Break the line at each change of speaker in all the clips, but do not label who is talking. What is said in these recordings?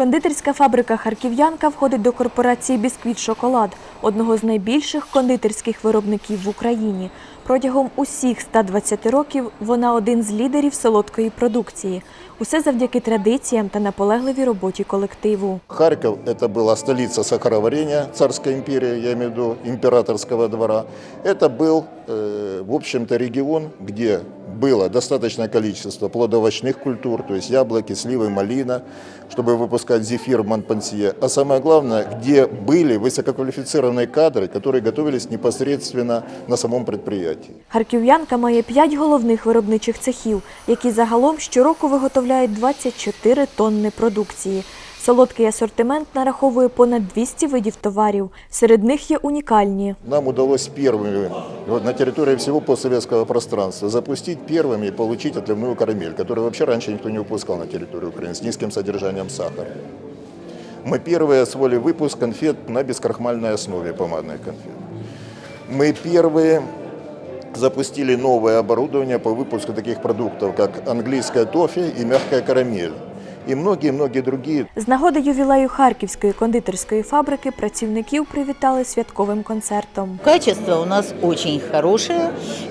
Кондитерська фабрика Харків'янка входить до корпорації Бісквіт Шоколад, одного з найбільших кондитерських виробників в Україні. Протягом усіх 120 років вона один з лідерів солодкої продукції. Усе завдяки традиціям та наполегливій роботі колективу.
Харьков – это была столица сахароварения царской империи, я имею в виду императорского двора. Это был, э, в общем-то, регион, где было достаточное количество плодовочных культур, то есть яблоки, сливы, малина, чтобы выпускать зефир, монпансье. А самое главное, где были высококвалифицированные кадры, которые готовились непосредственно на самом предприятии.
Харків'янка має п'ять головних виробничих цехів, які загалом щороку виготовляють 24 тонни продукції. Солодкий асортимент нараховує понад 200 видів товарів. Серед них є унікальні.
Нам удалось первыми вот, на территории всего постсоветского пространства запустить первыми и получить отливную карамель, которую вообще раньше никто не выпускал на территории Украины с низким содержанием сахара. Мы первые освоили выпуск конфет на бескрахмальной основе помадных конфет. Мы первые запустили новое оборудование по выпуску таких продуктов, как английская тофе и мягкая карамель. И многие-многие другие
З нагоди ювілею Харківської кондитерської фабрики працівників привітали святковим концертом.
Качество у нас очень хорошее,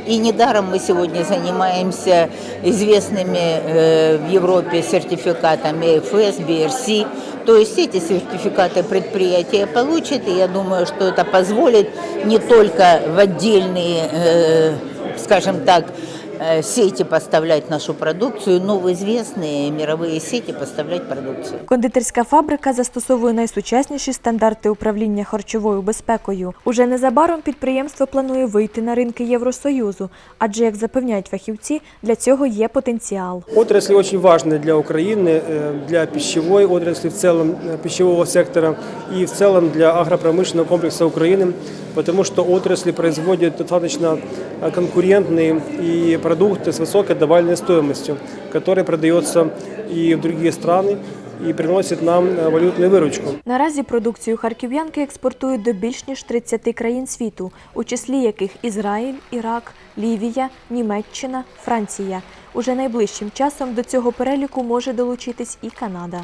и недаром мы сегодня занимаемся известными э, в Европе сертификатами FS, BRC. То есть эти сертификаты предприятия получат, и я думаю, что это позволит не только в отдельные, э, скажем так, э, сети поставлять нашу продукцию, но в известные мировые сети поставлять продукцию.
Кондитерська фабрика застосовує найсучасніші стандарти управління харчовою безпекою. Уже незабаром підприємство планує вийти на ринки Євросоюзу, адже, як запевняють фахівці, для цього є потенціал.
Отрасли очень важны для Украины, э, для пищевой отрасли в целом, э, пищевого сектора и в целом для агропромышленного комплекса Украины, потому что отрасли производят достаточно э, конкурентные и продукты с высокой добавленной стоимостью, который продается и в другие страны и приносит нам э, валютную выручку.
Наразі продукцію харків'янки експортують до більш ніж 30 країн світу, у числі яких Ізраїль, Ірак, Лівія, Німеччина, Франція. Уже найближчим часом до цього переліку може долучитись і Канада.